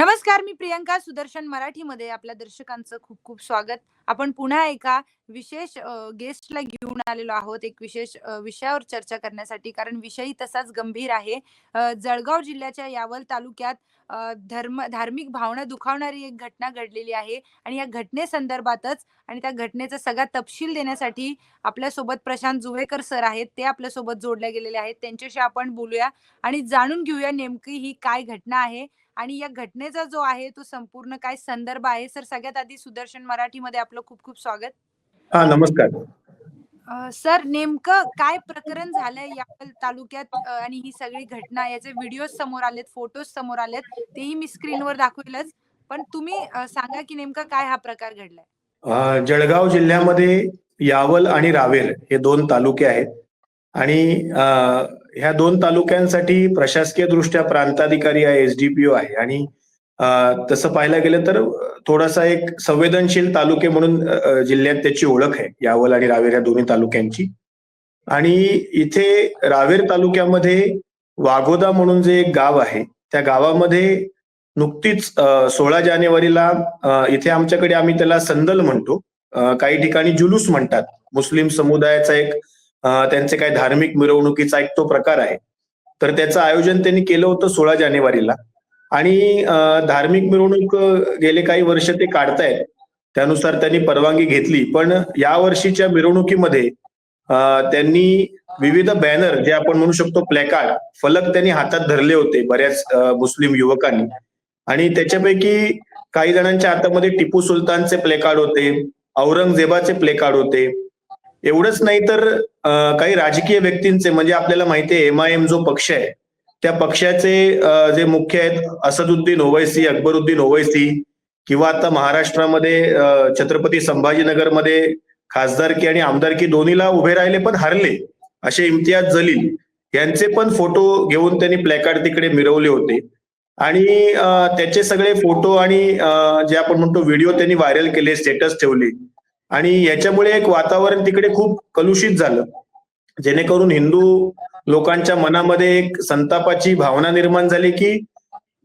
नमस्कार मी प्रियंका सुदर्शन मराठीमध्ये आपल्या दर्शकांचं खूप खूप स्वागत. आपण पुन्हा एका विशेष गेस्टला घेऊन आलेलो आहोत एक विशेष विषयावर चर्चा करण्यासाठी. कारण विषय तसाच गंभीर आहे. जळगाव जिल्ह्याच्या यावल तालुक्यात धर्म धार्मिक भावना दुखावणारी एक घटना घडलेली आहे. आणि या घटनेसंदर्भातच आणि त्या घटनेचा सगळा तपशील देण्यासाठी आपल्यासोबत प्रशांत जुवेकर सर आहेत. ते आपल्यासोबत जोडले गेलेले आहेत. त्यांच्याशी आपण बोलूया आणि जाणून घेऊया नेमकी ही काय घटना आहे. आणि या घटनेचा जो आहे तो संपूर्ण काय संदर्भ आहे? सर सगळ्यात आधी सुदर्शन मराठीमध्ये आपलं खूप खूप स्वागत. हा नमस्कार. सर नेमकं काय प्रकरण झालंय या तालुक्यात? आणि ही सगळी घटना याचे व्हिडिओ समोर आलेत फोटोज समोर आलेत तेही मी स्क्रीनवर दाखवेलच. पण तुम्ही सांगा की नेमका काय हा प्रकार घडलाय? जळगाव जिल्ह्यामध्ये यावल आणि रावेर हे दोन तालुके आहेत. आणि ह्या दोन तालुक्यांसाठी प्रशासकीय दृष्ट्या प्रांताधिकारी आहे एसडीपीओ आहे. आणि तसं पाहायला गेलं तर थोडासा एक संवेदनशील तालुके म्हणून जिल्ह्यात त्याची ओळख आहे यावल आणि रावेर या दोन्ही तालुक्यांची. आणि इथे रावेर तालुक्यामध्ये वाघोदा म्हणून जे एक गाव आहे त्या गावामध्ये नुकतीच सोळा जानेवारीला इथे आमच्याकडे आम्ही त्याला संदल म्हणतो. काही ठिकाणी जुलूस म्हणतात. मुस्लिम समुदायाचा एक त्यांचे काही धार्मिक मिरवणुकीचा एक तो प्रकार आहे. तर त्याचं आयोजन त्यांनी केलं होतं सोळा जानेवारीला. आणि धार्मिक मिरवणूक गेले काही वर्ष ते काढतायत. त्यानुसार त्यांनी परवानगी घेतली. पण या वर्षीच्या मिरवणुकीमध्ये त्यांनी विविध बॅनर जे आपण म्हणू शकतो प्लॅकार्ड फलक त्यांनी हातात धरले होते बऱ्याच मुस्लिम युवकांनी. आणि त्याच्यापैकी काही जणांच्या हातामध्ये टिपू सुलतानचे प्लेकार्ड होते औरंगजेबाचे प्लेकार्ड होते एवढंच नाही तर काही राजकीय व्यक्तींचे म्हणजे आपल्याला माहिती आहे एमआयएम जो पक्ष आहे त्या पक्षाचे जे मुख्य आहेत असदुद्दीन ओवैसी अकबरुद्दीन ओवैसी किंवा आता महाराष्ट्रामध्ये छत्रपती संभाजीनगरमध्ये खासदारकी आणि आमदारकी दोन्हीला उभे राहिले पण हरले असे इम्तियाज जलील यांचे पण फोटो घेऊन त्यांनी प्लॅकार्ड तिकडे मिरवले होते. आणि त्याचे सगळे फोटो आणि जे आपण म्हणतो व्हिडिओ त्यांनी व्हायरल केले स्टेटस ठेवले. आणि याच्यामुळे एक वातावरण तिकडे खूप कलुषित झालं. जेणेकरून हिंदू लोकांच्या मनामध्ये एक संतापाची भावना निर्माण झाली की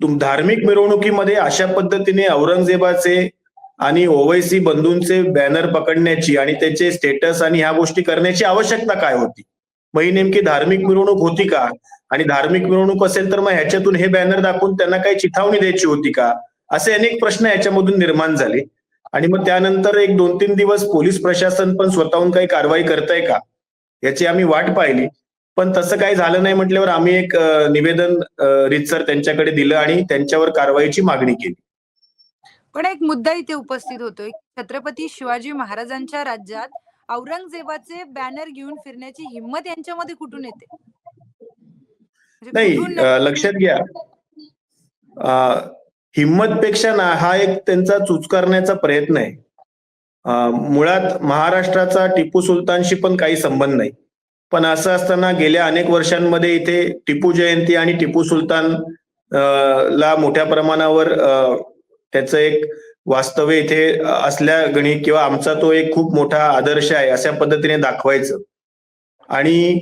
तुम धार्मिक मिरवणुकीमध्ये अशा पद्धतीने औरंगजेबाचे आणि ओवैसी बंधूंचे बॅनर पकडण्याची आणि त्याचे स्टेटस आणि ह्या गोष्टी करण्याची आवश्यकता काय होती? मग ही नेमकी धार्मिक मिरवणूक होती का? आणि धार्मिक मिरवणूक असेल तर मग ह्याच्यातून हे बॅनर दाखवून त्यांना काही चिथावणी द्यायची होती का? असे अनेक प्रश्न याच्यामधून निर्माण झाले. आणि मग त्यानंतर एक दोन तीन दिवस पोलीस प्रशासन पण स्वतःहून काही कारवाई करताय का? याची आम्ही वाट पाहिली. पण तसं काही झालं नाही म्हटल्यावर आम्ही एक निवेदन रीतसर त्यांच्याकडे दिलं आणि त्यांच्यावर कारवाईची मागणी केली. पण एक मुद्दा इथे उपस्थित होतोय. छत्रपती शिवाजी महाराजांच्या राज्यात औरंगजेबाचे बॅनर घेऊन फिरण्याची हिंमत यांच्यामध्ये कुठून येते? म्हणजे नाही लक्षात घ्या. हिंमतपेक्षा ना हा एक त्यांचा चुचकारण्याचा प्रयत्न आहे. मुळात महाराष्ट्राचा टिपू सुलतानशी पण काही संबंध नाही. पण असं असताना गेल्या अनेक वर्षांमध्ये इथे टिपू जयंती आणि टिपू सुलतान ला मोठ्या प्रमाणावर त्याचं एक वास्तव्य इथे असल्या गणी किंवा आमचा तो एक खूप मोठा आदर्श आहे अशा पद्धतीने दाखवायचं. आणि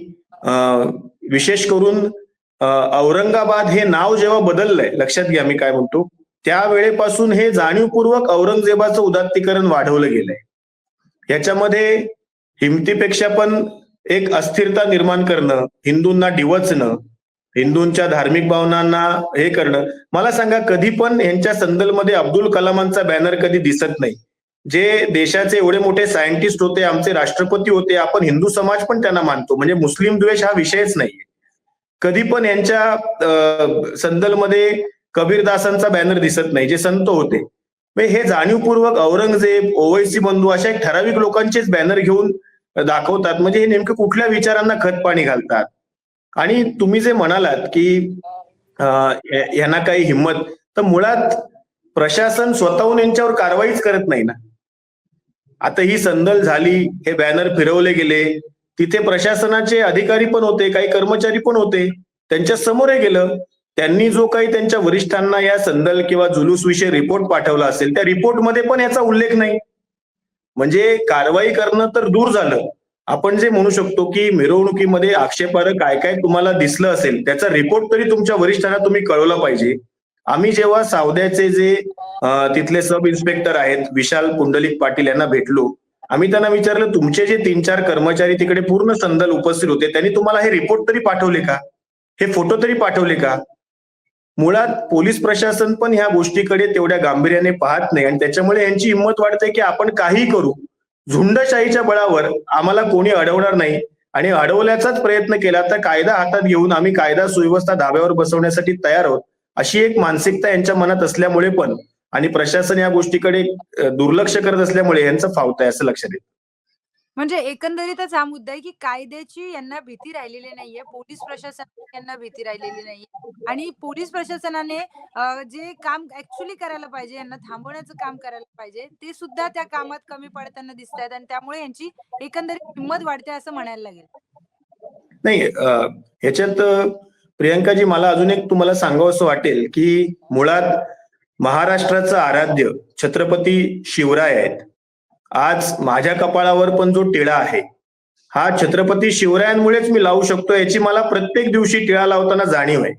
विशेष करून औरंगाबाद हे नाव जेव्हा बदललंय लक्षात घ्या मी काय म्हणतो त्यावेळेपासून हे जाणीवपूर्वक औरंगजेबाचं उदात्तीकरण वाढवलं गेलंय. याच्यामध्ये हिमतीपेक्षा पण एक अस्थिरता निर्माण करणं हिंदूंना डिवचणं हिंदूंच्या धार्मिक भावनांना हे करणं. मला सांगा कधी पण यांच्या संदलमध्ये अब्दुल कलामांचा बॅनर कधी दिसत नाही. जे देशाचे एवढे मोठे सायंटिस्ट होते आमचे राष्ट्रपती होते आपण हिंदू समाज पण त्यांना मानतो. म्हणजे मुस्लिम द्वेष हा विषयच नाहीये. कधी पण यांच्या संदलमध्ये कबीरदासांचा बॅनर दिसत नाही जे संत होते. म्हणजे हे जाणीवपूर्वक औरंगजेब ओवैसी बंधू अशा एक ठराविक लोकांचेच बॅनर घेऊन दाखवतात. म्हणजे हे नेमकं कुठल्या विचारांना खत पाणी घालतात? आणि तुम्ही जे म्हणालात की यांना काही हिंमत तर मुळात प्रशासन स्वतःहून यांच्यावर कारवाईच करत नाही ना? आता ही संदल झाली हे बॅनर फिरवले गेले तिथे प्रशासनाचे अधिकारी पण होते काही कर्मचारी पण होते त्यांच्यासमोर गेलं. त्यांनी जो काही त्यांच्या वरिष्ठांना या संदल किंवा जुलूस विषयी रिपोर्ट पाठवला असेल त्या रिपोर्टमध्ये पण याचा उल्लेख नाही. म्हणजे कारवाई करणं तर दूर झालं. आपण जे म्हणू शकतो की मिरवणुकीमध्ये आक्षेपार्ह काय काय तुम्हाला दिसलं असेल त्याचा रिपोर्ट तरी तुमच्या वरिष्ठांना तुम्ही कळवला पाहिजे. आम्ही जेव्हा सावद्याचे जे तिथले सब इन्स्पेक्टर आहेत विशाल पुंडलिक पाटील यांना भेटलो आम्ही त्यांना विचारलं तुमचे जे तीन चार कर्मचारी तिकडे पूर्ण संदल उपस्थित होते त्यांनी तुम्हाला हे रिपोर्ट तरी पाठवले का? हे फोटो तरी पाठवले का? मुळात पोलीस प्रशासन पण ह्या गोष्टीकडे तेवढ्या गांभीर्याने पाहत नाही. आणि त्याच्यामुळे यांची हिंमत वाढते की आपण काही करू. झुंडशाहीच्या बळावर आम्हाला कोणी अडवणार नाही. आणि अडवल्याचाच प्रयत्न केला तर कायदा हातात घेऊन आम्ही कायदा सुव्यवस्था धाब्यावर बसवण्यासाठी तयार आहोत. अशी एक मानसिकता यांच्या मनात असल्यामुळे पण आणि प्रशासन या गोष्टीकडे दुर्लक्ष करत असल्यामुळे यांचं फावत आहे असं लक्षात येतं. म्हणजे एकंदरीतच हा मुद्दा आहे की कायद्याची यांना भीती राहिलेली नाहीये पोलीस प्रशासनाची यांना भीती राहिलेली नाहीये आणि पोलीस प्रशासनाने जे काम ऍक्च्युली करायला पाहिजे यांना थांबवण्याचं काम करायला पाहिजे ते सुद्धा त्या कामात कमी पडताना दिसत आहेत आणि त्यामुळे यांची एकंदरीत हिंमत वाढते असं म्हणायला लागेल. नाही अ, ह्याच्यात अ, प्रियंकाजी मला अजून एक तुम्हाला सांगावं असं वाटेल की मुळात महाराष्ट्राचं आराध्य छत्रपती शिवराय आहेत. आज माझ्या कपाळावर पण जो टिळा आहे हा छत्रपती शिवरायांमुळेच मी लावू शकतो याची मला प्रत्येक दिवशी टिळा लावताना जाणीव आहे.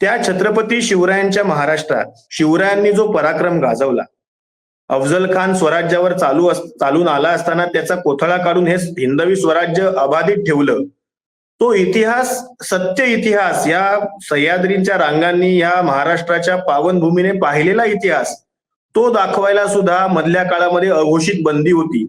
त्या छत्रपती शिवरायांच्या महाराष्ट्रात शिवरायांनी जो पराक्रम गाजवला अफजल खान स्वराज्यावर चालू चालून आला असताना त्याचा कोथळा काढून हे हिंदवी स्वराज्य अबाधित ठेवलं तो इतिहास सत्य इतिहास या सह्याद्रींच्या रांगांनी या महाराष्ट्राच्या पावनभूमीने पाहिलेला इतिहास तो दाखवायला सुद्धा मधल्या काळामध्ये अघोषित बंदी होती.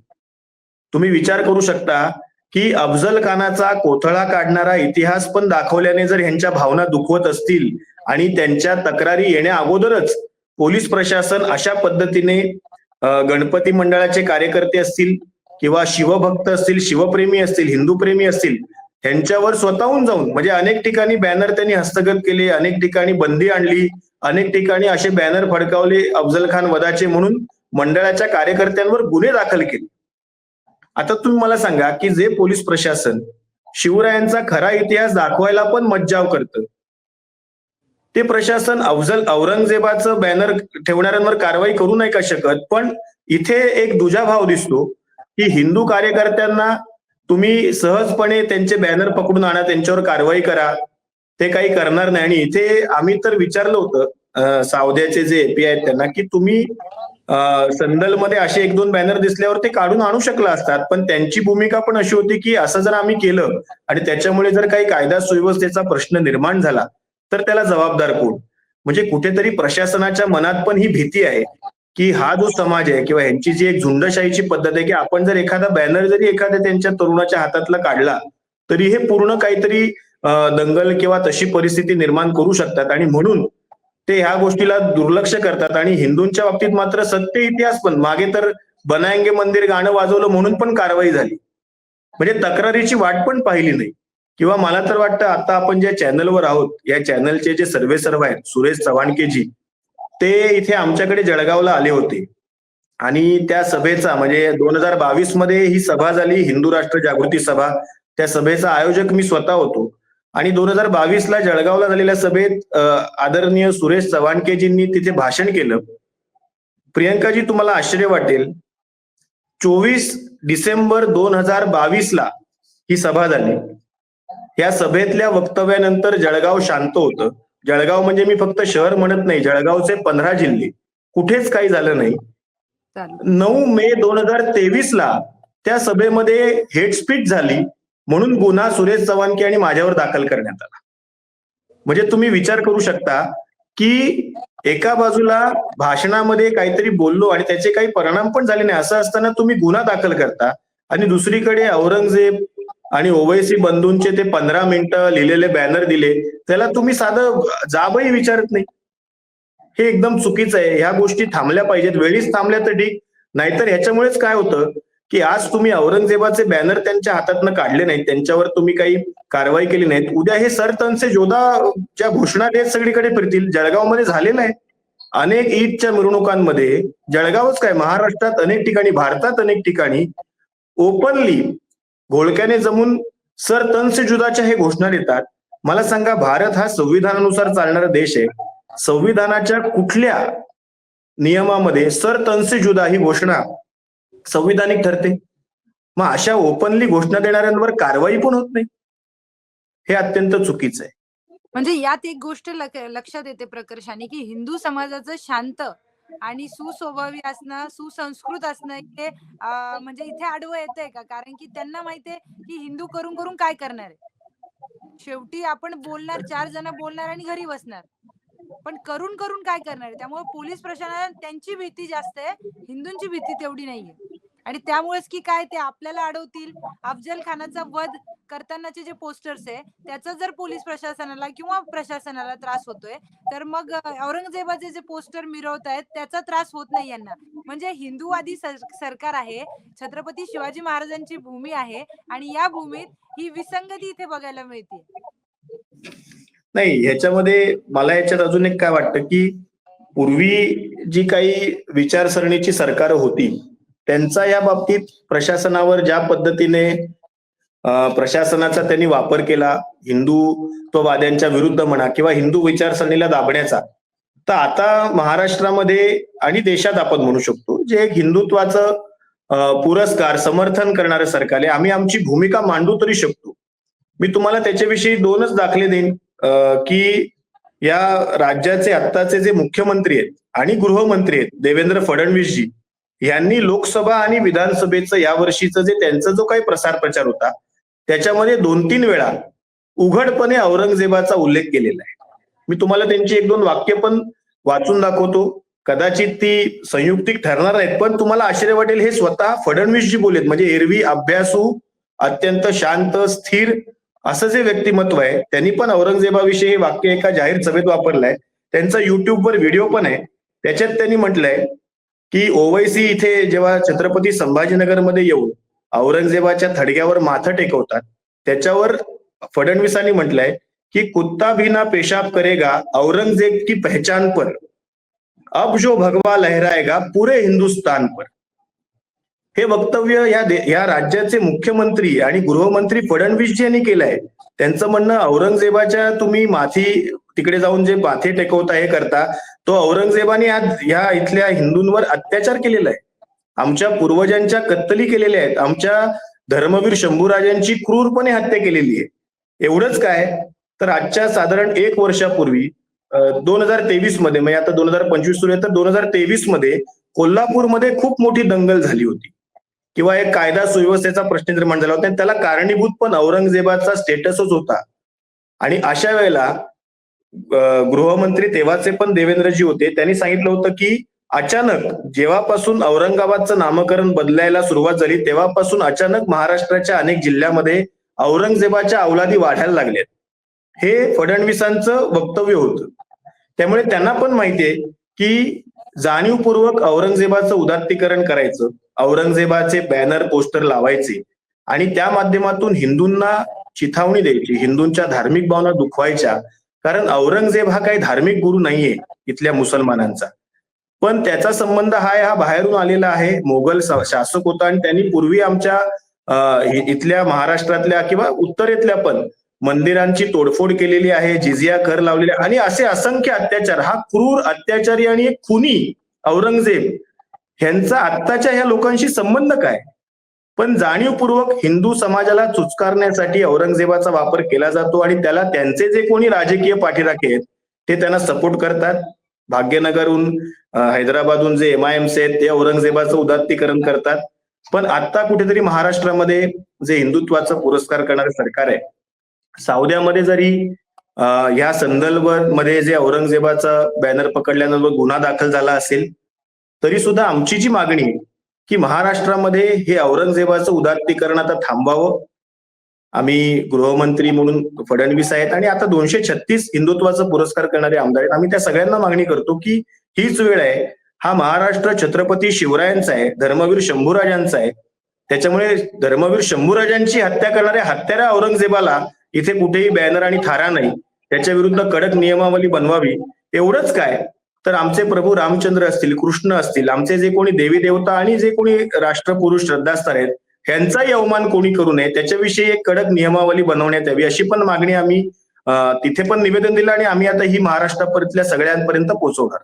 तुम्ही विचार करू शकता की अफजल खानाचा कोथळा काढणारा इतिहास पण दाखवल्याने जर ह्यांच्या भावना दुखवत असतील आणि त्यांच्या तक्रारी येण्या अगोदरच पोलीस प्रशासन अशा पद्धतीने गणपती मंडळाचे कार्यकर्ते असतील किंवा शिवभक्त असतील शिवप्रेमी असतील हिंदूप्रेमी असतील त्यांच्यावर स्वतःहून जाऊन म्हणजे अनेक ठिकाणी बॅनर त्यांनी हस्तगत केले अनेक ठिकाणी बंदी आणली अनेक ठिकाणी असे बॅनर फडकावले अफजल खान वदाचे म्हणून मंडळाच्या कार्यकर्त्यांवर गुन्हे दाखल केले. आता तुम्ही मला सांगा की जे पोलीस प्रशासन शिवरायांचा खरा इतिहास दाखवायला पण मज्जाव करतं. ते प्रशासन अफजल औरंगजेबाचं बॅनर ठेवणाऱ्यांवर कारवाई करू नाही का शकत? पण इथे एक दुजाभाव दिसतो की हिंदू कार्यकर्त्यांना तुम्ही सहजपणे त्यांचे बॅनर पकडून आणा त्यांच्यावर कारवाई करा. ते काही करणार नाही. आणि इथे आम्ही तर विचारलं होतं सावद्याचे जे एपी आहेत त्यांना की तुम्ही संदलमध्ये असे एक दोन बॅनर दिसल्यावर ते काढून आणू शकला असतात. पण त्यांची भूमिका पण अशी होती की असं जर आम्ही केलं आणि त्याच्यामुळे जर काही कायदा सुव्यवस्थेचा प्रश्न निर्माण झाला तर त्याला जबाबदार कोण? म्हणजे कुठेतरी प्रशासनाच्या मनात पण ही भीती आहे की हा जो समाज आहे किंवा यांची जी एक झुंडशाहीची पद्धत आहे की आपण जर एखादा बॅनर जरी एखाद्या त्यांच्या तरुणाच्या हातातला काढला तरी हे पूर्ण काहीतरी दंगल किंवा तशी परिस्थिती निर्माण करू शकतात. आणि म्हणून ते ह्या गोष्टीला दुर्लक्ष करतात. आणि हिंदूंच्या बाबतीत मात्र सत्य इतिहास पण मागे तर बनायंगे मंदिर गाणं वाजवलं म्हणून पण कारवाई झाली. म्हणजे तक्रारीची वाट पण पाहिली नाही. किंवा मला तर वाटतं आता आपण ज्या चॅनलवर आहोत या चॅनलचे जे सर्वे सर्व आहेत सुरेश चव्हाणकेजी ते इथे आमच्याकडे जळगावला आले होते. आणि त्या सभेचा म्हणजे दोन हजार बावीसमध्ये ही सभा झाली हिंदू राष्ट्र जागृती सभा. त्या सभेचा आयोजक मी स्वतः होतो. आणि दोन हजार बावीस ला जळगावला झालेल्या सभेत आदरणीय सुरेश चव्हाणकेजींनी तिथे भाषण केलं. प्रियंकाजी तुम्हाला आश्चर्य वाटेल. चोवीस डिसेंबर दोन हजार बावीस ला ही सभा झाली. या सभेतल्या वक्तव्यानंतर जळगाव शांत होतं. जळगाव म्हणजे मी फक्त शहर म्हणत नाही जळगावचे पंधरा जिल्हे. कुठेच काही झालं नाही. नऊ मे दोन हजार तेवीस ला त्या सभेमध्ये हेड स्पीच झाली. म्हणून गुन्हा सुरेश चव्हाणके आणि माझ्यावर दाखल करण्यात आला. म्हणजे तुम्ही विचार करू शकता की एका बाजूला भाषणामध्ये काहीतरी बोललो आणि त्याचे काही परिणाम पण झाले नाही असं असताना तुम्ही गुन्हा दाखल करता आणि दुसरीकडे औरंगजेब आणि ओवैसी बंधूंचे ते पंधरा मिनिटं लिहिलेले बॅनर दिले त्याला तुम्ही साधं जाबही विचारत नाही. हे एकदम चुकीचं आहे. ह्या गोष्टी थांबल्या पाहिजेत. वेळीच थांबल्या तर ठीक. नाहीतर ह्याच्यामुळेच काय होतं? की आज तुम्ही औरंगजेबाचे बॅनर त्यांच्या हातातनं काढले नाहीत त्यांच्यावर तुम्ही काही कारवाई केली नाहीत. उद्या हे सरतनचे जोधा ज्या घोषणा देत सगळीकडे फिरतील जळगावमध्ये झालेलं आहे. अनेक ईदच्या मिरवणुकांमध्ये जळगावच काय महाराष्ट्रात अनेक ठिकाणी भारतात अनेक ठिकाणी ओपनली घोळक्याने जमून सर तनसे जुदाच्या हे घोषणा देतात. मला सांगा भारत हा संविधानानुसार चालणारा देश आहे. संविधानाच्या कुठल्या नियमामध्ये सर तनसे जुदा ही घोषणा संविधानिक ठरते. मग अशा ओपनली घोषणा देणाऱ्यांवर कारवाई पण होत नाही. हे अत्यंत चुकीचं आहे. म्हणजे यात एक गोष्ट लक्षात येते प्रकर्षाने की हिंदू समाजाचं शांत आणि सुस्वभावी असणं सुसंस्कृत असणं हे म्हणजे इथे आडवं येतंय का? कारण की त्यांना माहितीये की हिंदू करून करून काय करणार आहे? शेवटी आपण बोलणार चार जण बोलणार आणि घरी बसणार. पण करून करून काय करणार? आहे त्यामुळे पोलीस प्रशासनाला त्यांची भीती जास्त आहे. हिंदूंची भीती तेवढी नाहीये. आणि त्यामुळेच की काय ते आपल्याला अडवतील? अफजल खानाचा वध करतानाचे जे पोस्टर्स आहे त्याचा जर पोलीस प्रशासनाला किंवा प्रशासनाला त्रास होतोय तर मग औरंगजेबाचे जे पोस्टर मिरवत आहेत त्याचा त्रास होत नाही यांना. म्हणजे हिंदूवादी सरकार आहे छत्रपती शिवाजी महाराजांची भूमी आहे आणि या भूमीत ही विसंगती इथे बघायला मिळते नाही ह्याच्यामध्ये मला याच्यात अजून एक काय वाटतं की पूर्वी जी काही विचारसरणीची सरकार होती त्यांचा या बाबतीत प्रशासनावर ज्या पद्धतीने प्रशासनाचा त्यांनी वापर केला हिंदुत्ववाद्यांच्या विरुद्ध म्हणा किंवा हिंदू विचारसरणीला दाबण्याचा तर आता महाराष्ट्रामध्ये आणि देशात आपण म्हणू शकतो जे एक हिंदुत्वाचं पुरस्कार समर्थन करणारं सरकार आहे आम्ही आमची भूमिका मांडू तरी शकतो. मी तुम्हाला त्याच्याविषयी दोनच दाखले देईन. की या राज्याचे आत्ताचे जे मुख्यमंत्री आहेत आणि गृहमंत्री आहेत देवेंद्र फडणवीसजी यांनी लोकसभा आणि विधानसभेचं या वर्षीचं जे त्यांचा जो काही प्रसार प्रचार होता त्याच्यामध्ये दोन तीन वेळा उघडपणे औरंगजेबाचा उल्लेख केलेला आहे. मी तुम्हाला त्यांची एक दोन वाक्य पण वाचून दाखवतो. कदाचित ती संयुक्तिक ठरणार नाहीत पण तुम्हाला आश्चर्य वाटेल हे स्वतः फडणवीसजी बोलेत म्हणजे एरवी अभ्यासू अत्यंत शांत स्थिर असं जे व्यक्तिमत्व आहे त्यांनी पण औरंगजेबाविषयी हे वाक्य एका जाहीर सभेत वापरलंय. त्यांचा युट्यूबवर व्हिडिओ पण आहे. त्याच्यात त्यांनी म्हटलंय की ओवैसी इथे जेव्हा छत्रपती संभाजीनगरमध्ये येऊन औरंगजेबाच्या थडग्यावर माथं टेकवतात त्याच्यावर फडणवीसांनी म्हटलंय की कुत्ता भी ना पेशाब करेगा औरंगजेब की पहचान पर. अब जो भगवा लहराएगा पुरे हिंदुस्तान पर. हे वक्तव्य या या राज्याचे मुख्यमंत्री आणि गृहमंत्री फडणवीसजी यांनी केलंय. त्यांचं म्हणणं औरंगजेबाच्या तुम्ही माथी तिकडे जाऊन जे माथे टेकवता हे करता तो औरंगजेबाने आज या इथल्या हिंदूंवर अत्याचार केलेला आहे आमच्या पूर्वजांच्या कत्तली केलेल्या आहेत. आमच्या धर्मवीर शंभूराजांची क्रूरपणे हत्या केलेली आहे. एवढंच काय? तर आजच्या साधारण एक वर्षापूर्वी दोन हजार तेवीसमध्ये म्हणजे आता दोन हजार पंचवीस सुरू आहे तर दोन हजार तेवीसमध्ये कोल्हापूरमध्ये खूप मोठी दंगल झाली होती. किंवा एक कायदा सुव्यवस्थेचा प्रश्न निर्माण झाला होता आणि त्याला कारणीभूत पण औरंगजेबाचा स्टेटसच होता. आणि अशा वेळेला गृहमंत्री तेव्हाचे पण देवेंद्रजी होते. त्यांनी सांगितलं होतं की अचानक जेव्हापासून औरंगाबादचं नामकरण बदलायला सुरुवात झाली तेव्हापासून अचानक महाराष्ट्राच्या अनेक जिल्ह्यामध्ये औरंगजेबाच्या अवलादी वाढायला लागल्यात हे फडणवीसांचं वक्तव्य होतं. त्यामुळे त्यांना पण माहितीये की जाणीवपूर्वक औरंगजेबाचं उदात्तीकरण करायचं औरंगजेबाचे बॅनर पोस्टर लावायचे आणि त्या माध्यमातून हिंदूंना चिथावणी द्यायची हिंदूंच्या धार्मिक भावना दुखवायच्या. कारण औरंगजेब हा काही धार्मिक गुरु नाहीये इथल्या मुसलमानांचा. पण त्याचा संबंध हा हा बाहेरून आलेला आहे. मोगल शासक होता आणि त्यांनी पूर्वी आमच्या इथल्या महाराष्ट्रातल्या किंवा उत्तरेतल्या पण मंदिरांची तोडफोड केलेली आहे जिजिया कर लावलेले आणि असे असंख्य अत्याचार हा क्रूर अत्याचारी आणि एक खुनी औरंगजेब ह्यांचा आत्ताच्या ह्या लोकांशी संबंध काय? पण जाणीवपूर्वक हिंदू समाजाला चुचकारण्यासाठी औरंगजेबाचा वापर केला जातो आणि त्याला त्यांचे जे कोणी राजकीय पाठीराखे आहेत ते त्यांना सपोर्ट करतात. भाग्यनगरहून हैदराबादहून जे एम आय एमचे आहेत ते औरंगजेबाचं उदात्तीकरण करतात. पण आता कुठेतरी महाराष्ट्रामध्ये जे हिंदुत्वाचा पुरस्कार करणारे सरकार आहे सावद्यामध्ये जरी ह्या संदर्भमध्ये जे औरंगजेबाचा बॅनर पकडल्यानंतर गुन्हा दाखल झाला असेल तरी सुद्धा आमची जी मागणी आहे की महाराष्ट्रामध्ये हे औरंगजेबाचं उदात्तीकरण आता थांबावं आम्ही गृहमंत्री म्हणून फडणवीस आहेत आणि आता दोनशे छत्तीस हिंदुत्वाचा पुरस्कार करणारे आमदार आहेत. आम्ही त्या सगळ्यांना मागणी करतो की हीच वेळ आहे. हा महाराष्ट्र छत्रपती शिवरायांचा आहे धर्मवीर शंभूराजांचा आहे. त्याच्यामुळे धर्मवीर शंभूराजांची हत्या करणाऱ्या हत्यारा औरंगजेबाला इथे कुठेही बॅनर आणि थारा नाही. त्याच्या विरुद्ध कडक नियमावली बनवावी. एवढंच काय? तर आमचे प्रभू रामचंद्र असतील कृष्ण असतील आमचे जे कोणी देवी देवता आणि जे कोणी राष्ट्रपुरुष श्रद्धास्थान आहेत ह्यांचाही अवमान कोणी करू नये. त्याच्याविषयी एक कडक नियमावली बनवण्यात यावी. अशी पण मागणी आम्ही तिथे पण निवेदन दिलं आणि आम्ही आता ही महाराष्ट्रापर्यंतल्या सगळ्यांपर्यंत पोहोचवणार.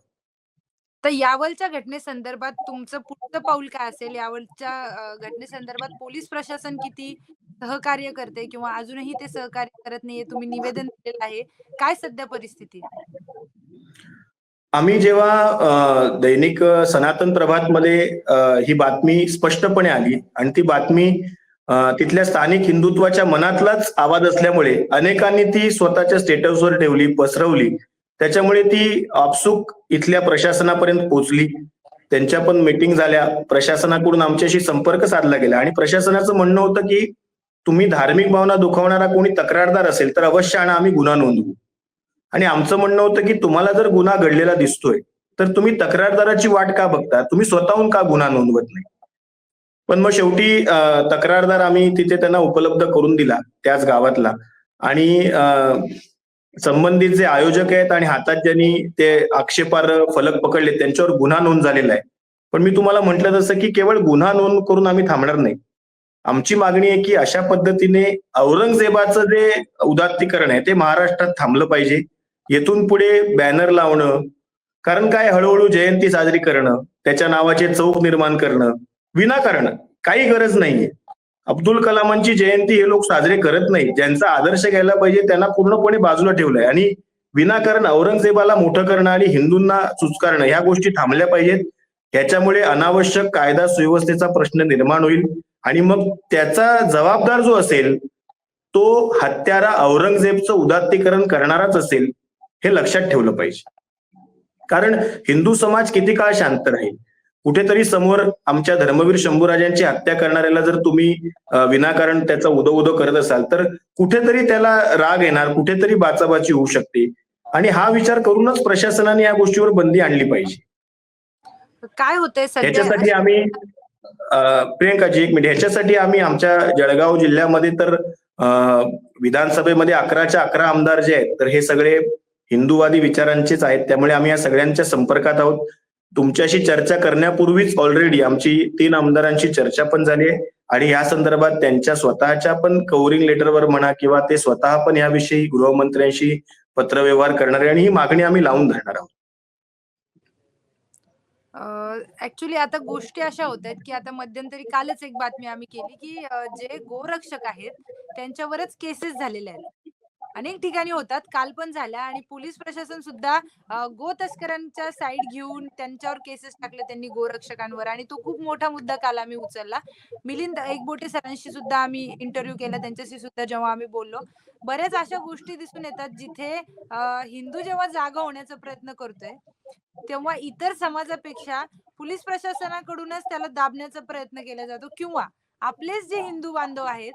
तर यावलच्या घटनेसंदर्भात तुमचं पुढचं पाऊल काय असेल? यावरच्या घटनेसंदर्भात पोलीस प्रशासन किती सहकार्य करते किंवा अजूनही ते सहकार्य करत नाहीये? तुम्ही निवेदन दिलेलं आहे. काय सध्या परिस्थिती आम्ही जेव्हा दैनिक सनातन प्रभात मध्ये ही बातमी स्पष्टपणे आली आणि ती बातमी तिथल्या स्थानिक हिंदुत्वाच्या मनातलाच आवाज असल्यामुळे अनेकांनी ती स्वतःच्या स्टेटसवर ठेवली पसरवली. त्याच्यामुळे ती आपसुक इथल्या प्रशासनापर्यंत पोहोचली. त्यांच्या पण मीटिंग झाल्या. प्रशासनाकडून आमच्याशी संपर्क साधला गेला आणि प्रशासनाचं म्हणणं होतं की तुम्ही धार्मिक भावना दुखावणारा कोणी तक्रारदार असेल तर अवश्य आणा आम्ही गुन्हा नोंदवू. आणि आमचं म्हणणं होतं की तुम्हाला जर गुन्हा घडलेला दिसतोय तर तुम्ही तक्रारदाराची वाट का बघता? तुम्ही स्वतःहून का गुन्हा नोंदवत नाही? पण मग शेवटी तक्रारदार आम्ही तिथे त्यांना उपलब्ध करून दिला त्याच गावातला. आणि संबंधित जे आयोजक आहेत आणि हातात ज्यांनी ते आक्षेपार फलक पकडले त्यांच्यावर गुन्हा नोंद झालेला आहे. पण मी तुम्हाला म्हटलं तसं की केवळ गुन्हा नोंद करून आम्ही थांबणार नाही. आमची मागणी आहे की अशा पद्धतीने औरंगजेबाचं जे उदात्तीकरण आहे ते महाराष्ट्रात थांबलं पाहिजे. येथून पुढे बॅनर लावणं कारण काय? हळूहळू जयंती साजरी करणं त्याच्या नावाचे चौक निर्माण करणं विनाकारण काही गरज नाहीये. अब्दुल कलामांची जयंती हे लोक साजरे करत नाही ज्यांचा आदर्श घ्यायला पाहिजे त्यांना पूर्णपणे बाजूला ठेवलंय. आणि विनाकारण औरंगजेबाला मोठं करणं आणि हिंदूंना चुचकारणं ह्या गोष्टी थांबल्या पाहिजेत. याच्यामुळे अनावश्यक कायदा सुव्यवस्थेचा प्रश्न निर्माण होईल. आणि मग त्याचा जबाबदार जो असेल तो हत्यारा औरंगजेबचं उदात्तीकरण करणाराच असेल. हे लक्षात ठेवलं पाहिजे. कारण हिंदू समाज किती काळ शांत राहील? कुठेतरी समोर आमच्या धर्मवीर शंभूराजांची हत्या करणाऱ्याला जर तुम्ही विनाकारण त्याचा उदो उदो करत असाल तर कुठेतरी त्याला राग येणार कुठेतरी बाचाबाची होऊ शकते. आणि हा विचार करूनच प्रशासनाने या गोष्टीवर बंदी आणली पाहिजे. काय होतंय ह्याच्यासाठी सध्या आम्ही प्रियंकाजी एक मिनिट. ह्याच्यासाठी आम्ही आमच्या जळगाव जिल्ह्यामध्ये तर विधानसभेमध्ये अकराच्या अकरा आमदार जे आहेत तर हे सगळे हिंदूवादी विचारांचेच आहेत. त्यामुळे आम्ही या सगळ्यांच्या संपर्कात आहोत. तुमच्याशी चर्चा करण्यापूर्वीच ऑलरेडी आमची तीन आमदारांशी चर्चा पण झाली आहे. आणि या संदर्भात त्यांच्या स्वतःच्या पण कव्हरिंग लेटरवर म्हणा किंवा ते स्वतः पण याविषयी गृहमंत्र्यांशी पत्रव्यवहार करणार आहे. आणि ही मागणी आम्ही लावून धरणार आहोत. ऍक्च्युली आता गोष्टी अशा होत आहेत की आता मध्यंतरी कालच एक बातमी आम्ही केली की जे गोरक्षक आहेत त्यांच्यावरच केसेस झालेल्या आहेत. अनेक ठिकाणी होतात. काल पण झाल्या आणि पोलीस प्रशासन सुद्धा गो तस्करांच्या साईड घेऊन त्यांच्यावर केसेस टाकले त्यांनी गोरक्षकांवर आणि तो खूप मोठा मुद्दा काल आम्ही उचलला. मिलिंद एकबोटे सरांशी सुद्धा आम्ही इंटरव्ह्यू केला. त्यांच्याशी सुद्धा जेव्हा आम्ही बोललो. बऱ्याच अशा गोष्टी दिसून येतात जिथे हिंदू जेव्हा जागा होण्याचा प्रयत्न करतोय तेव्हा इतर समाजापेक्षा पोलीस प्रशासनाकडूनच त्याला दाबण्याचा प्रयत्न केला जातो किंवा आपलेच जे हिंदू बांधव आहेत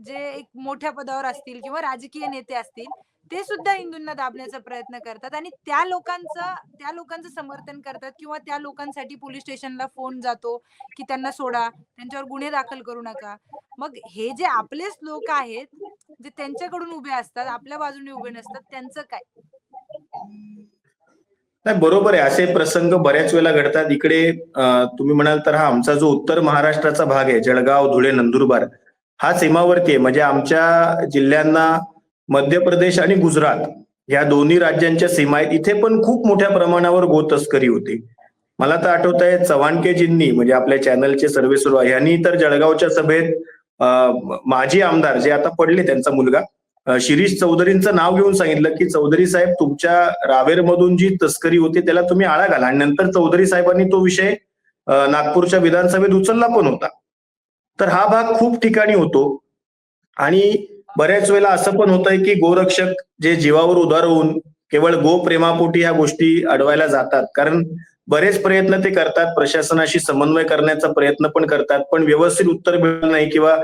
जे एक मोठ्या पदावर असतील किंवा राजकीय नेते असतील ते सुद्धा हिंदूंना दाबण्याचा प्रयत्न करतात आणि त्या लोकांचं त्या लोकांचं समर्थन करतात किंवा त्या लोकांसाठी पोलीस स्टेशनला फोन जातो की त्यांना सोडा त्यांच्यावर गुन्हे दाखल करू नका. मग हे जे आपलेच लोक आहेत जे त्यांच्याकडून उभे असतात आपल्या बाजूने उभे नसतात त्यांचं काय? नाही बरोबर आहे. असे प्रसंग बऱ्याच वेळेला घडतात. इकडे तुम्ही म्हणाल तर हा आमचा जो उत्तर महाराष्ट्राचा भाग आहे जळगाव धुळे नंदुरबार हा सीमावर्ती आहे. म्हणजे आमच्या जिल्ह्यांना मध्य प्रदेश आणि गुजरात या दोन्ही राज्यांच्या सीमा आहेत. इथे पण खूप मोठ्या प्रमाणावर गो तस्करी मला तर आठवत आहे चव्हाणकेजींनी म्हणजे आपल्या चॅनलचे सर्वे सुरू आहे. यांनी तर जळगावच्या सभेत माजी आमदार जे आता पडले त्यांचा मुलगा शिरीष चौधरींचं नाव घेऊन सांगितलं की चौधरी साहेब तुमच्या रावेरमधून जी तस्करी होती त्याला तुम्ही आळा घाला. आणि नंतर चौधरी साहेबांनी तो विषय नागपूरच्या विधानसभेत उचलला पण होता. तर हा भाग खूप ठिकाणी होतो. आणि बऱ्याच वेळेला असं पण होतंय की गोरक्षक जे जीवावर उदार होऊन केवळ गो प्रेमापोटी ह्या गोष्टी अडवायला जातात. कारण बरेच प्रयत्न ते करतात प्रशासनाशी समन्वय करण्याचा प्रयत्न पण करतात पण व्यवस्थित उत्तर मिळत नाही किंवा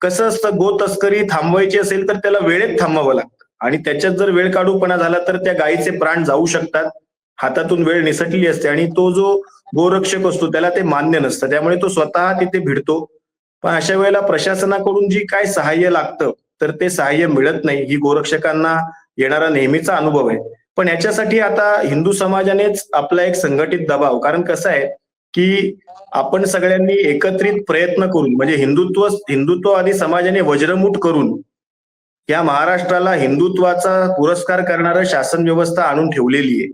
कसं असतं गो तस्करी थांबवायची असेल तर त्याला वेळेत थांबावं लागतं. आणि त्याच्यात जर वेळ काढूपणा झाला तर त्या गायीचे प्राण जाऊ शकतात. हातातून वेळ निसटली असते आणि तो जो गोरक्षक असतो त्याला ते मान्य नसतं. त्यामुळे तो स्वतः तिथे भिडतो. पण अशा वेळेला प्रशासनाकडून जी काय सहाय्य लागतं तर ते सहाय्य मिळत नाही ही गोरक्षकांना येणारा नेहमीचा अनुभव आहे. पण याच्यासाठी आता हिंदू समाजानेच आपला एक संघटित दबाव कारण कसं आहे की आपण सगळ्यांनी एकत्रित प्रयत्न करून म्हणजे हिंदुत्व हिंदुत्ववादी समाजाने वज्रमूठ करून या महाराष्ट्राला हिंदुत्वाचा पुरस्कार करणारं शासन व्यवस्था आणून ठेवलेली आहे.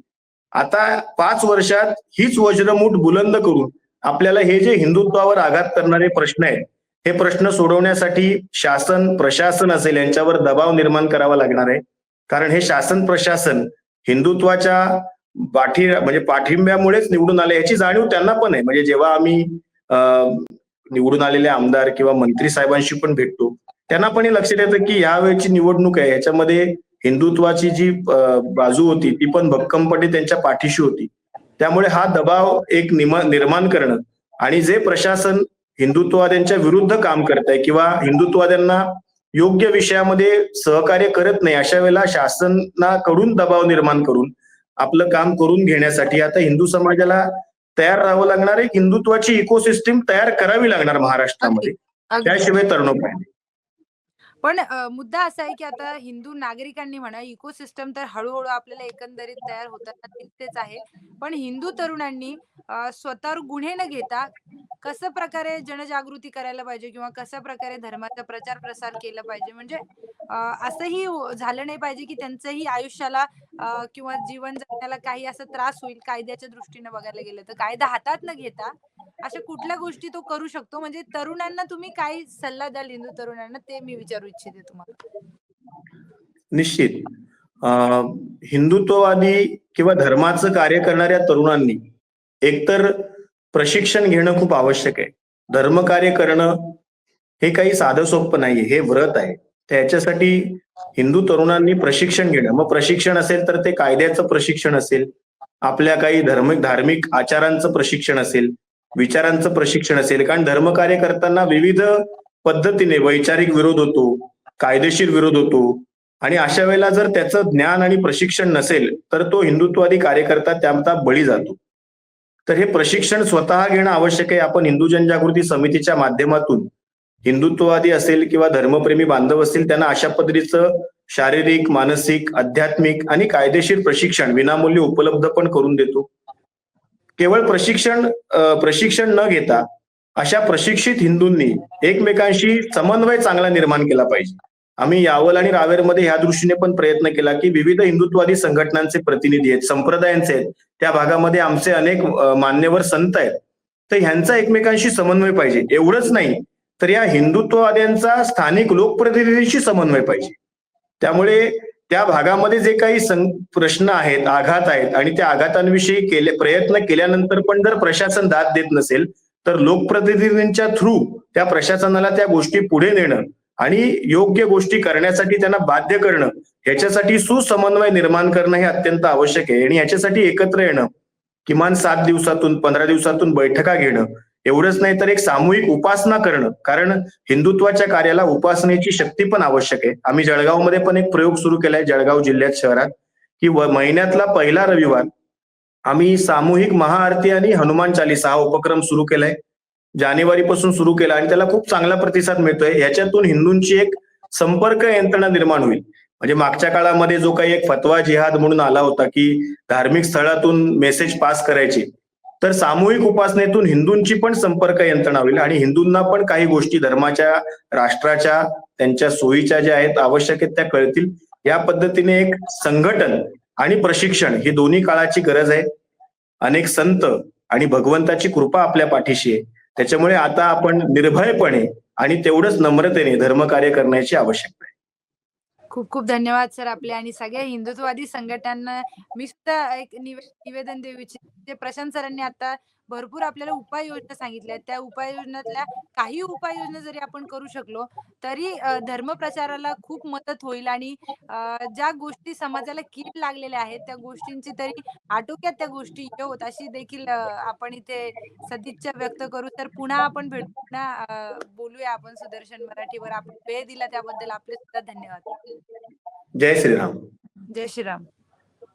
आता पाच वर्षात हीच वज्रमूठ बुलंद करून आपल्याला हे जे हिंदुत्वावर आघात करणारे प्रश्न आहेत हे प्रश्न सोडवण्यासाठी शासन प्रशासन असेल यांच्यावर दबाव निर्माण करावा लागणार आहे. कारण हे शासन प्रशासन हिंदुत्वाच्या पाठी म्हणजे पाठिंब्यामुळेच निवडून आले याची जाणीव त्यांना पण आहे. म्हणजे जेव्हा आम्ही निवडून आलेले आमदार किंवा मंत्री साहेबांशी पण भेटतो त्यांना पण हे लक्षात येतं की यावेळची निवडणूक आहे. याच्यामध्ये हिंदुत्वाची जी बाजू होती ती पण भक्कमपणे त्यांच्या पाठीशी होती. त्यामुळे हा दबाव एक निर्माण करणं आणि जे प्रशासन हिंदुत्ववाद्यांच्या विरुद्ध काम करत आहे किंवा हिंदुत्ववाद्यांना योग्य विषयामध्ये सहकार्य करत नाही अशा वेळेला शासनाकडून दबाव निर्माण करून आपलं काम करून घेण्यासाठी आता हिंदू समाजाला तयार राहावं लागणार आहे हिंदुत्वाची इकोसिस्टीम तयार करावी लागणार महाराष्ट्रामध्ये. त्याशिवाय तरुणोपाय. पण मुद्दा असा आहे की आता हिंदू नागरिकांनी म्हणा इकोसिस्टम तर हळूहळू आपल्याला एकंदरीत तयार होताना दिसतेच आहे. पण हिंदू तरुणांनी स्वतःवर गुन्हे न घेता कसं प्रकारे जनजागृती करायला पाहिजे किंवा कशा प्रकारे धर्माचा प्रचार प्रसार केला पाहिजे? म्हणजे असंही झालं नाही पाहिजे की त्यांचंही आयुष्याला किंवा जीवन जगण्याला काही असं त्रास होईल कायद्याच्या दृष्टीने बघायला गेलं तर. कायदा हातात न घेता अशा कुठल्या गोष्टी तो करू शकतो? म्हणजे तरुणांना तुम्ही काय सल्ला द्याल हिंदू तरुणांना? ते मी विचारू इच्छिते तुम्हाला? निश्चित. अं, हिंदुत्ववादी किंवा धर्माचं कार्य करणाऱ्या तरुणांनी एकतर प्रशिक्षण घेणं खूप आवश्यक आहे. धर्मकार्य करणं हे काही साधं सोपं नाहीये हे व्रत आहे. त्याच्यासाठी हिंदू तरुणांनी प्रशिक्षण घेणं मग प्रशिक्षण असेल तर ते कायद्याचं प्रशिक्षण असेल आपल्या काही धार्मिक धार्मिक आचारांचं प्रशिक्षण असेल विचारांचं प्रशिक्षण असेल कारण धर्मकार्य करताना विविध पद्धतीने वैचारिक विरोध होतो कायदेशीर विरोध होतो. आणि अशा वेळेला जर त्याचं ज्ञान आणि प्रशिक्षण नसेल तर तो हिंदुत्ववादी कार्यकर्ता त्याचा बळी जातो. तर हे प्रशिक्षण स्वतः घेणं आवश्यक आहे. आपण हिंदू जनजागृती समितीच्या माध्यमातून हिंदुत्ववादी असेल किंवा धर्मप्रेमी बांधव असतील त्यांना अशा पद्धतीचं शारीरिक मानसिक आध्यात्मिक आणि कायदेशीर प्रशिक्षण विनामूल्य उपलब्ध पण करून देतो. केवळ प्रशिक्षण प्रशिक्षण न घेता अशा प्रशिक्षित हिंदूंनी एकमेकांशी समन्वय चांगला निर्माण केला पाहिजे. आम्ही यावल आणि रावेरमध्ये ह्या दृष्टीने पण प्रयत्न केला की विविध हिंदुत्वादी संघटनांचे प्रतिनिधी आहेत संप्रदायांचे आहेत त्या भागामध्ये आमचे अनेक मान्यवर संत आहेत. तर ह्यांचा एकमेकांशी समन्वय पाहिजे. एवढंच नाही तर या हिंदुत्ववाद्यांचा स्थानिक लोकप्रतिनिधींशी समन्वय पाहिजे. त्यामुळे त्या भागामध्ये जे काही सं- प्रश्न आहेत आघात आहेत आणि त्या आघातांविषयी केले प्रयत्न केल्यानंतर पण जर प्रशासन दाद देत नसेल तर लोकप्रतिनिधींच्या थ्रू त्या प्रशासनाला त्या गोष्टी पुढे नेणं आणि योग्य गोष्टी करण्यासाठी त्यांना बाध्य करणं याच्यासाठी सुसमन्वय निर्माण करणं हे अत्यंत आवश्यक आहे. आणि याच्यासाठी एकत्र येणं किमान सात दिवसातून पंधरा दिवसातून बैठका घेणं एवढंच नाही तर एक सामूहिक उपासना करणं. कारण हिंदुत्वाच्या कार्याला उपासनेची शक्ती पण आवश्यक आहे. आम्ही जळगावमध्ये पण एक प्रयोग सुरू केलाय जळगाव जिल्ह्यात शहरात की महिन्यातला पहिला रविवार आम्ही सामूहिक महाआरती आणि हनुमान चालीसा हा उपक्रम सुरू केलाय. जानेवारी पासून सुरू केला आणि त्याला खूप चांगला प्रतिसाद मिळतोय. याच्यातून हिंदूंची एक संपर्क यंत्रणा निर्माण होईल. म्हणजे मागच्या काळामध्ये जो काही एक फतवा जिहाद म्हणून आला होता की धार्मिक स्थळातून मेसेज पास करायचे तर सामूहिक उपासनेतून हिंदूंची पण संपर्क यंत्रणा होईल आणि हिंदूंना पण काही गोष्टी धर्माच्या राष्ट्राच्या त्यांच्या सोयीच्या ज्या आहेत आवश्यक आहेत त्या कळतील. या पद्धतीने एक संघटन आणि प्रशिक्षण ही दोन्ही काळाची गरज आहे. अनेक संत आणि भगवंताची कृपा आपल्या पाठीशी आहे. त्याच्यामुळे आता आपण निर्भयपणे आणि तेवढंच नम्रतेने धर्मकार्य करण्याची आवश्यकता आहे. खूप खूप धन्यवाद सर आपले आणि सगळ्या हिंदुत्ववादी संघटनांना. मी सुद्धा एक निवेदन देऊ इच्छिते. प्रशांत सरांनी आता भरपूर आपल्याला उपाययोजना सांगितल्या. त्या उपाययोजनातल्या काही उपाययोजना जरी आपण करू शकलो तरी धर्मप्रचाराला खूप मदत होईल आणि ज्या गोष्टी समाजाला कीड लागलेल्या आहेत त्या गोष्टींची तरी आटोक्यात त्या गोष्टी येवत अशी देखील आपण इथे सदिच्छा व्यक्त करू. तर पुन्हा आपण भेटू पुन्हा बोलूया आपण सुदर्शन मराठीवर. आपण वेळ दिला त्याबद्दल आपले सुद्धा धन्यवाद. जय श्रीराम. जय श्रीराम.